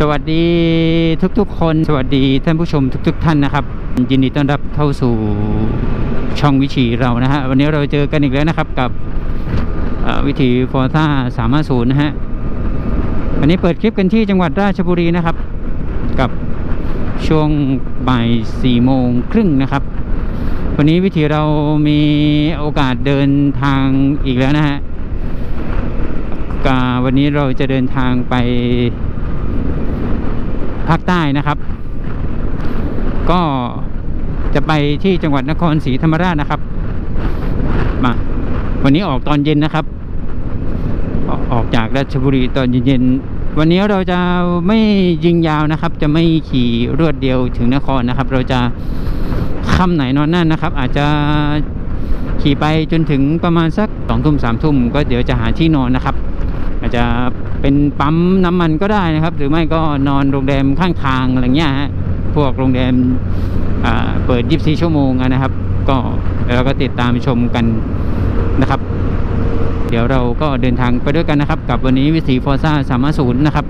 สวัสดีทุกๆ คน สวัสดีท่านผู้ชมทุก ๆ ท่านนะครับ ยินดีต้อนรับเข้าสู่ช่องวิถีเรานะฮะ วันนี้เราเจอกันอีกแล้วนะครับกับวิถีฟอร์ซ่าสามศูนย์นะฮะ วันนี้เปิดคลิปกันที่จังหวัดราชบุรีนะครับ กับช่วงบ่ายสี่โมงครึ่งนะครับ วันนี้วิถีเรามีโอกาสเดินทางอีกแล้วนะฮะวันนี้เราจะเดินทางไป ภาคใต้นะครับ ก็จะไปที่จังหวัดนครศรีธรรมราชนะครับ มา วันนี้ออกตอนเย็นนะครับ ออกจากราชบุรีตอนเย็นๆวันนี้เราจะไม่ยิงยาวนะครับ จะไม่ขี่รวดเดียวถึงนครนะครับ เราจะค่ำไหนนอนนั่นนะครับ อาจจะขี่ไปจนถึงประมาณสักสองทุ่มสามทุ่มก็เดี๋ยวจะหาที่นอนนะครับ อาจจะเป็นปั๊มน้ำมันก็ได้นะครับ หรือไม่ก็นอนโรงแรมข้างทางอะไรเงี้ยฮะพวกโรงแรมเปิด 24 ชั่วโมงนะครับ ก็เราก็ติดตามชมกันนะครับ เดี๋ยวเราก็เดินทางไปด้วยกันนะครับ กับวันนี้วิถีฟอร์ซ่าสามศูนย์นะครับ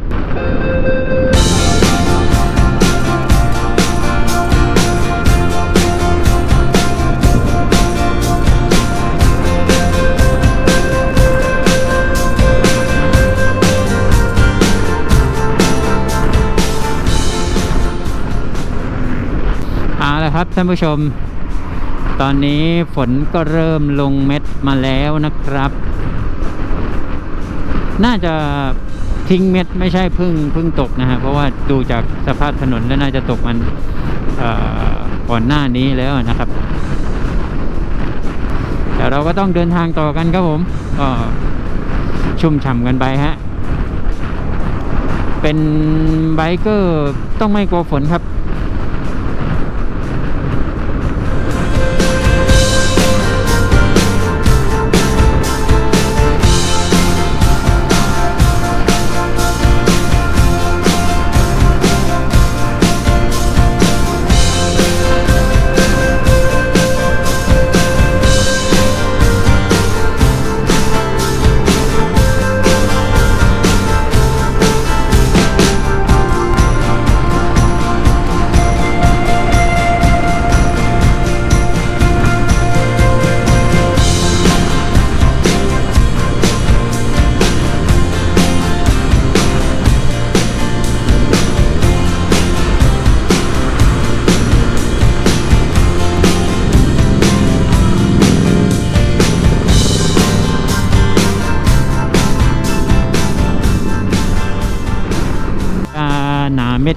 ครับท่านผู้ชม ตอนนี้ฝนก็เริ่มลงเม็ดมาแล้วนะครับ น่าจะทิ้งเม็ดไม่ใช่พึ่งพึ่งตกนะฮะเพราะว่าดูจากสภาพถนนแล้วน่าจะตกมันอ่อก่อนหน้านี้แล้วนะครับแต่เราก็ต้องเดินทางต่อกันครับผมก็ชุ่มฉ่ำกันไปฮะเป็นไบเกอร์ต้องไม่กลัวฝนครับ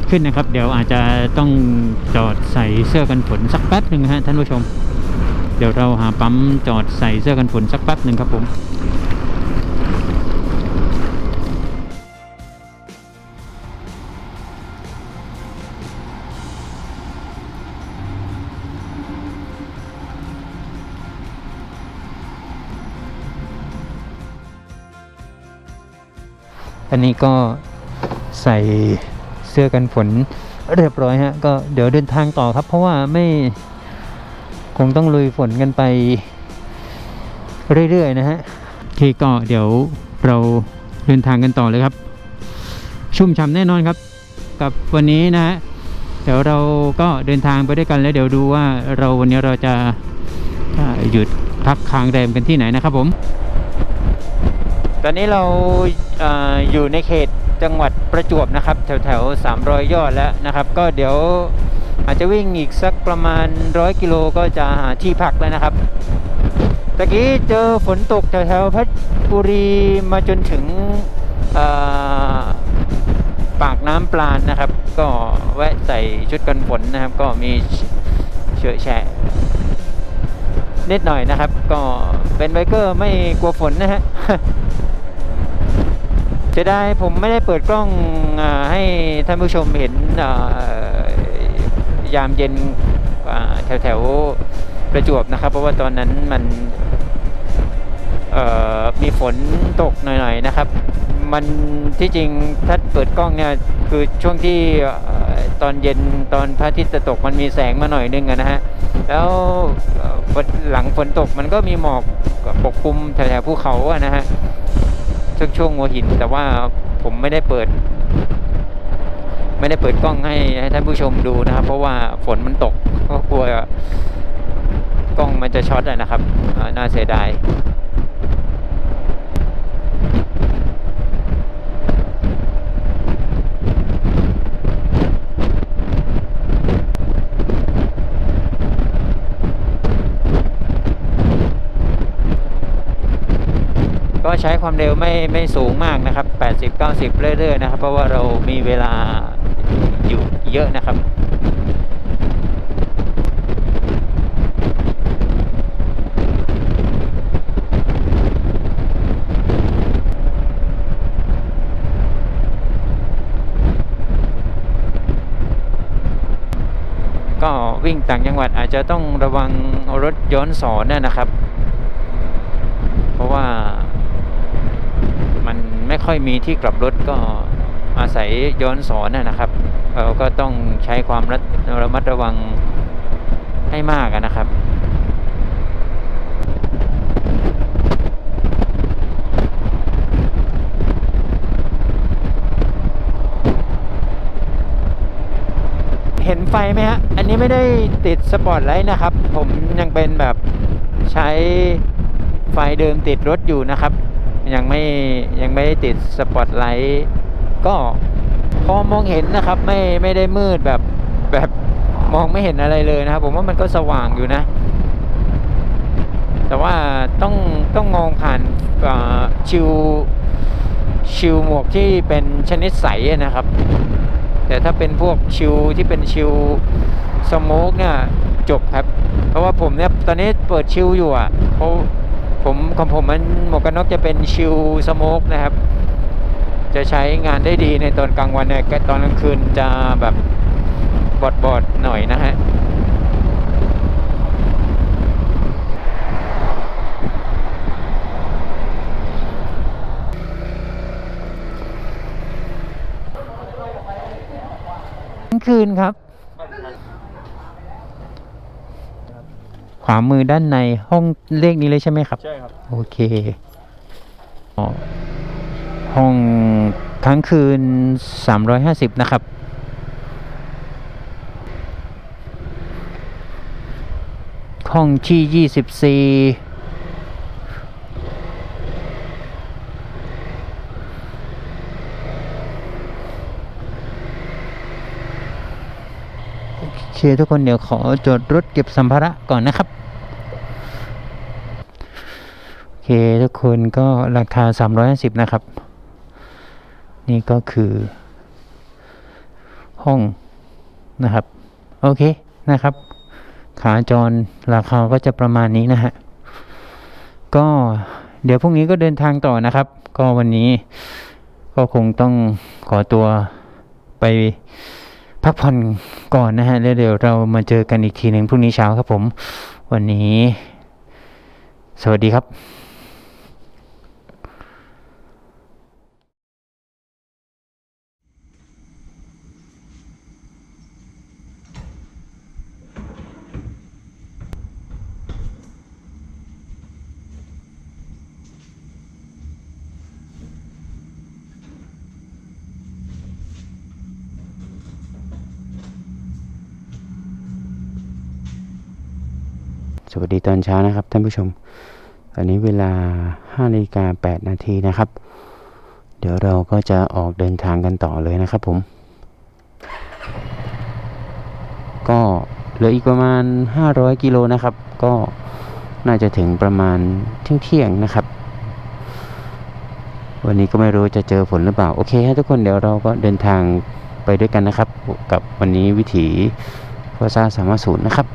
ขึ้นนะครับ เดี๋ยวอาจจะต้องจอดใส่เสื้อกันฝนสักแป๊บหนึ่งฮะท่านผู้ชม เดี๋ยวเราหาปั๊มจอดใส่เสื้อกันฝนสักแป๊บหนึ่งครับผมอันนี้ก็ใส่ สื้อกันฝนเรียบร้อยฮะ ก็เดี๋ยวเดินทางต่อครับ เพราะว่าไม่คงต้องลุยฝนกันไปเรื่อยๆนะฮะที่ก็เดี๋ยวเราเดินทางกันต่อเลยครับ ชุ่มฉ่ำแน่นอนครับ กับวันนี้นะฮะเดี๋ยวเราก็เดินทางไปด้วยกันแล้วเดี๋ยวดูว่าเราวันนี้เราจะหยุดพักค้างแรมกันที่ไหนนะครับผม ตอนนี้เราออยู่ในเขต จังหวัดประจวบนะครับ แถวแถวสามรอยยอดแล้วนะครับ ก็เดี๋ยวอาจจะวิ่งอีกสักประมาณร้อยกิโลก็จะหาที่พักแล้วนะครับตะกี้เจอฝนตกแถวแถวเพชรบุรีมาจนถึงปากน้ำปลานนะครับ ก็แวะใส่ชุดกันฝนนะครับ ก็มีเฉอะแฉะนิดหน่อยนะครับ ก็เป็นไบเกอร์ไม่กลัวฝนนะฮะ จะได้ผมไม่ได้เปิดกล้องอให้ท่านผู้ชมเห็นยามเย็นแถวแถวประจวบนะครับ เพราะว่าตอนนั้นมันมีฝนตกหน่อยๆนะครับ มันที่จริงถ้าเปิดกล้องเนี่ยคือช่วงที่อตอนเย็นตอนพระอาทิตย์จะตกมันมีแสงมาหน่อยนึงนะฮะแล้วหลังฝนตกมันก็มีหมอกปกคลุมแถวๆภูเขาอะนะฮะ ช่วงช่วงหัวหิน แต่ว่าผมไม่ได้เปิด ไม่ได้เปิดกล้องให้ให้ท่านผู้ชมดูนะครับ เพราะว่าฝนมันตกก็กลัวกล้องมันจะช็อตนะครับน่าเสียดาย ใช้ความเร็วไม่ไม่สูงมากนะครับ 80 90 เรื่อยๆนะครับ เพราะว่าเรามีเวลาอยู่เยอะนะครับ ก็วิ่งต่างจังหวัดอาจจะต้องระวังรถย้อนสอนนะนะครับ เพราะว่า ค่อยมีที่กลับรถก็อาศัยย้อนสอนนะครับเราก็ต้องใช้ความระมัดระวังให้มากนะครับเห็นไฟไหมฮะ อันนี้ไม่ได้ติดสปอตไลท์นะครับ ผมยังเป็นแบบใช้ไฟเดิมติดรถอยู่นะครับ ยังไม่ยังไม่ติดสปอตไลท์ก็พอมองเห็นนะครับไม่ไม่ได้มืดแบบแบบมองไม่เห็นอะไรเลยนะครับ ผมว่ามันก็สว่างอยู่นะ แต่ว่าต้องต้องมองผ่านชิวชิวหมวกที่เป็นชนิดใสนะครับ แต่ถ้าเป็นพวกชิวที่เป็นชิวสโมกเนี่ยจบครับ เพราะว่าผมเนี่ยตอนนี้เปิดชิวอยู่อะเพราะ ผมของผมมันหมวกกันน็อกจะเป็นชิวสโมกนะครับ จะใช้งานได้ดีในตอนกลางวันเนี่ยตอนกลางคืนจะแบบบอดบอดหน่อยนะฮะกลางคืนครับ ข วามือด้านในห้องเลขนี้เลยใช่ไหมครับ ใช่ครับ โอเคอ๋อห้องทั้งคืน 350 นะครับ ห้องที่ 24โอเคทุกคนเดี๋ยวขอจอดรถเก็บสัมภาระก่อนนะครับ โอ เคทุกคนก็ราคา 350 นะครับ นี่ก็คือ ห้องนะครับ โอเคนะครับ ขาจรราคาก็จะประมาณนี้นะฮะ ก็เดี๋ยวพรุ่งนี้ก็เดินทางต่อนะครับ ก็วันนี้ก็คงต้องขอตัวไปพักผ่อนก่อนนะฮะแล้วเดี๋ยวเรามาเจอกันอีกทีหนึ่งพรุ่งนี้เช้าครับผม วันนี้ สวัสดีครับ สวัสดีตอนเช้านะครับท่านผู้ชมอันนี้เวลา5นาฬิกา8นาทีนะครับ เดี๋ยวเราก็จะออกเดินทางกันต่อเลยนะครับผม ก็เหลืออีกประมาณ 500 กิโลนะครับ ก็น่าจะถึงประมาณเที่ยงๆนะครับ วันนี้ก็ไม่รู้จะเจอฝนหรือเปล่า โอเคฮะทุกคนเดี๋ยวเราก็เดินทางไปด้วยกันนะครับ กับวันนี้วิถีโฟซ่าสามศูนย์นะครับ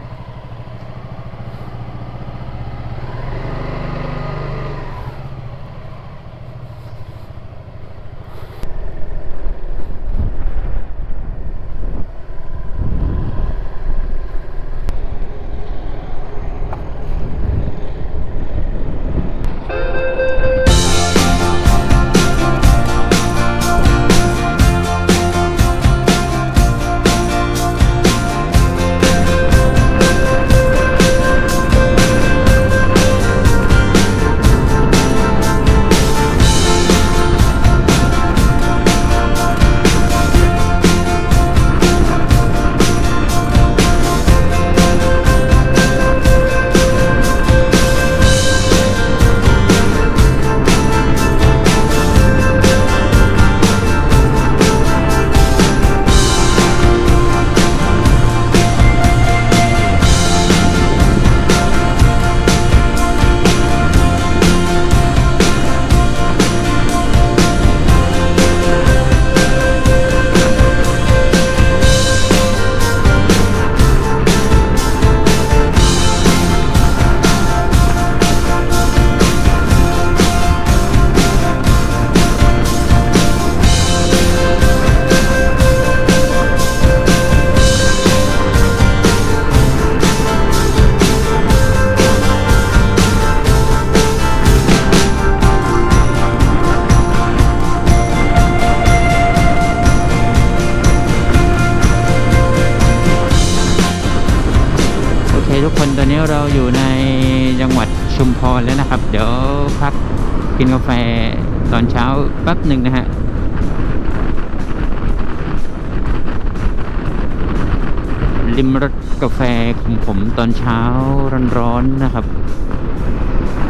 แป๊บหนึ่งนะฮะริมรสกาแฟของผมตอนเช้าร้อนๆนะครับ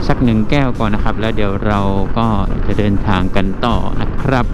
สักหนึ่งแก้วก่อนนะครับ แล้วเดี๋ยวเราก็จะเดินทางกันต่อนะครับ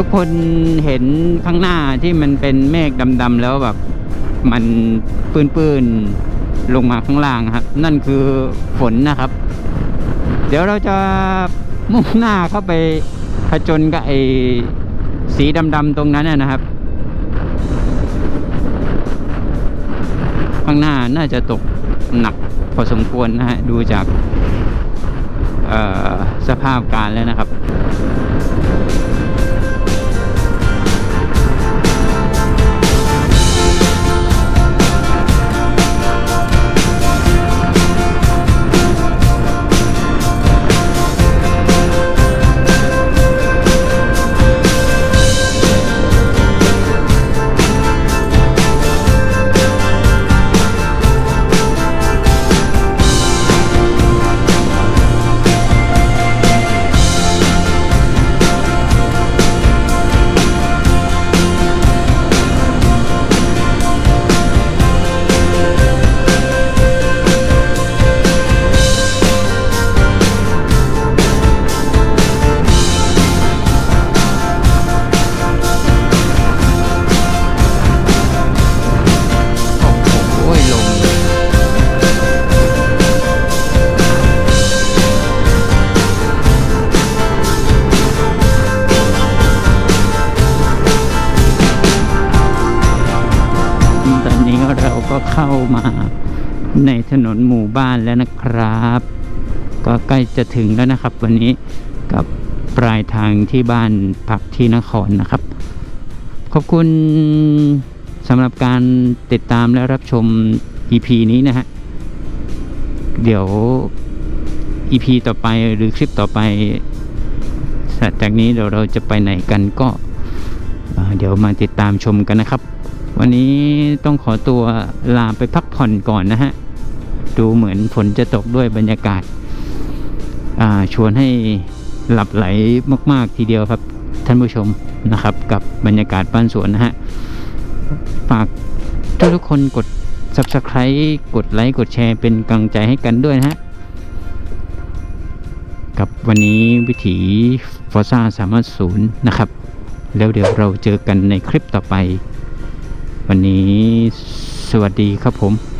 ทุกคนเห็นข้างหน้าที่มันเป็นเมฆดำๆแล้วแบบ มันปื้นๆลงมาข้างล่างครับ นั่นคือฝนนะครับ เดี๋ยวเราจะมุ่งหน้าเข้าไปผจญกับไอ้สีดำๆตรงนั้นนะครับ ข้างหน้าน่าจะตกหนักพอสมควรนะฮะดูจากสภาพการแล้วนะครับ แล้วนะครับ ก็ใกล้จะถึงแล้วนะครับ วันนี้กับปลายทางที่บ้านพักที่นครนะครับ ขอบคุณสำหรับการติดตามและรับชม EP นี้นะฮะ เดี๋ยว EP ต่อไปหรือคลิปต่อไปจากนี้เดี๋ยวเราจะไปไหนกันก็เอ่อเดี๋ยวมาติดตามชมกันนะครับ วันนี้ต้องขอตัวลาไปพักผ่อนก่อนนะฮะ ดูเหมือนฝนจะตกด้วยบรรยากาศาชวนให้หลับไหลมาก ๆ ทีเดียวครับท่านผู้ชมนะครับ กับบรรยากาศบ้านสวนนะฮะฝากทุกทุกๆคนกด subscribe กดไลค์กดแชร์เป็นกำลังใจให้กันด้วยนะฮะกับวันนี้วิถีฟอซ่าสามารถศูนย์นะครับ แล้วเดี๋ยวเราเจอกันในคลิปต่อไป วันนี้สวัสดีครับผม